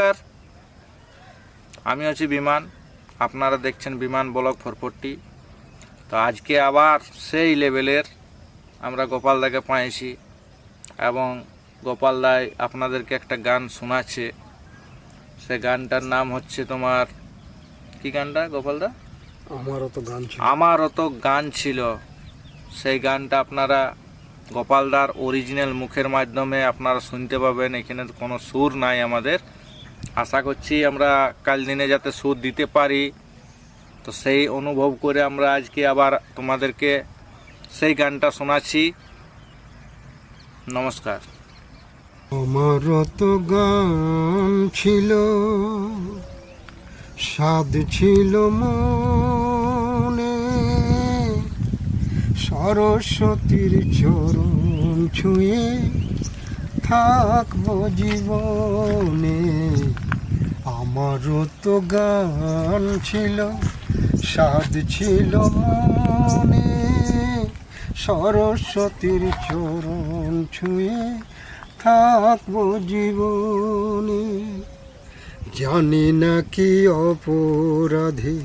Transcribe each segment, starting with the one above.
নমস্কার। আমি আছি বিমান। আপনারা দেখছেন বিমান ব্লক ফরফরটি। তো আজকে আবার সেই লেভেলের আমরা গোপালদাকে পাইছি এবং গোপাল দাই আপনাদেরকে একটা গান শোনাচ্ছে। সে গানটার নাম হচ্ছে তোমার কি গানটা গোপালদা আমারও তো গান ছিল। আমারও তো গান ছিল। সেই গানটা আপনারা গোপালদার অরিজিনাল মুখের মাধ্যমে আপনারা শুনতে পাবেন। এখানে কোনো সুর নাই আমাদের। আশা করছি আমরা কাল দিনে যাতে সুর দিতে পারি। তো সেই অনুভব করে আমরা আজকে আবার তোমাদেরকে সেই গানটা শোনাচ্ছি। নমস্কার। আমার তো গান ছিল, স্বাদ ছিল মনে। সরস্বতীর চরণ ছুঁয়ে থাকব জীবনে। আমারও তো গান ছিল, স্বাদ ছিল মনে। সরস্বতীর চরণ ছুঁয়ে থাকব জীবনে। জানি না কি অপরাধে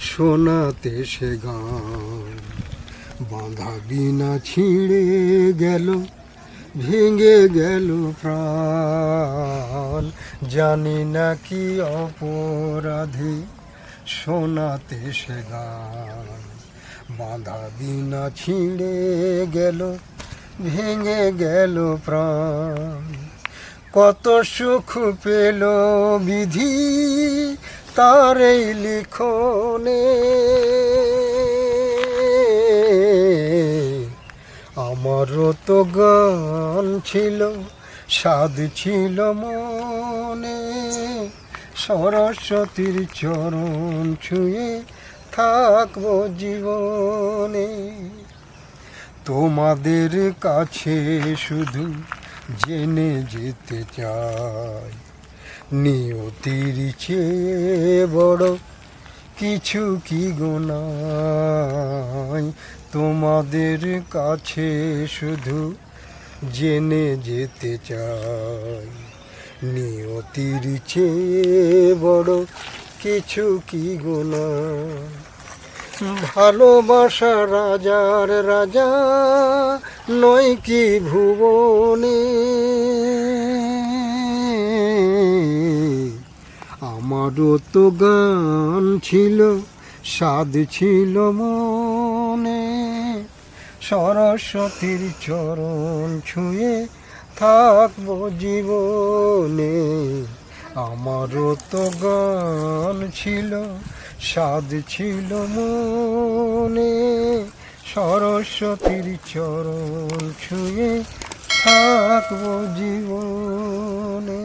শোনাতে সে গান। বাঁধা বিনা ছিঁড়ে গেল ভেঙে গেল প্রাণ। জানি না কি অপরাধে শোনাতে সে গান। বাঁধা বিনা ছিঁড়ে গেল, ভেঙে গেল প্রাণ। কত সুখ পেল বিধি, তার এই লিখনে আমারও তো গান ছিল, স্বাদ ছিল মনে। সরস্বতীর চরণ ছুঁয়ে থাকব জীবনে। তোমাদের কাছে শুধু জেনে যেতে চাই, নিয়তির চেয়ে বড় কিছু কি গোনাই তোমাদের কাছে শুধু জেনে যেতে চাই। নিয়তির চেয়ে বড় কিছু কি গোনাই ভালোবাসা রাজার রাজা, নয় কি ভুবনে? আমারও তো গান ছিল স্বাদ ছিল মনে। সরস্বতীর চরণ ছুঁয়ে থাকব জীবনে। আমারও তো গান ছিল স্বাদ ছিল মনে। সরস্বতীর চরণ ছুঁয়ে থাকব জীবনে।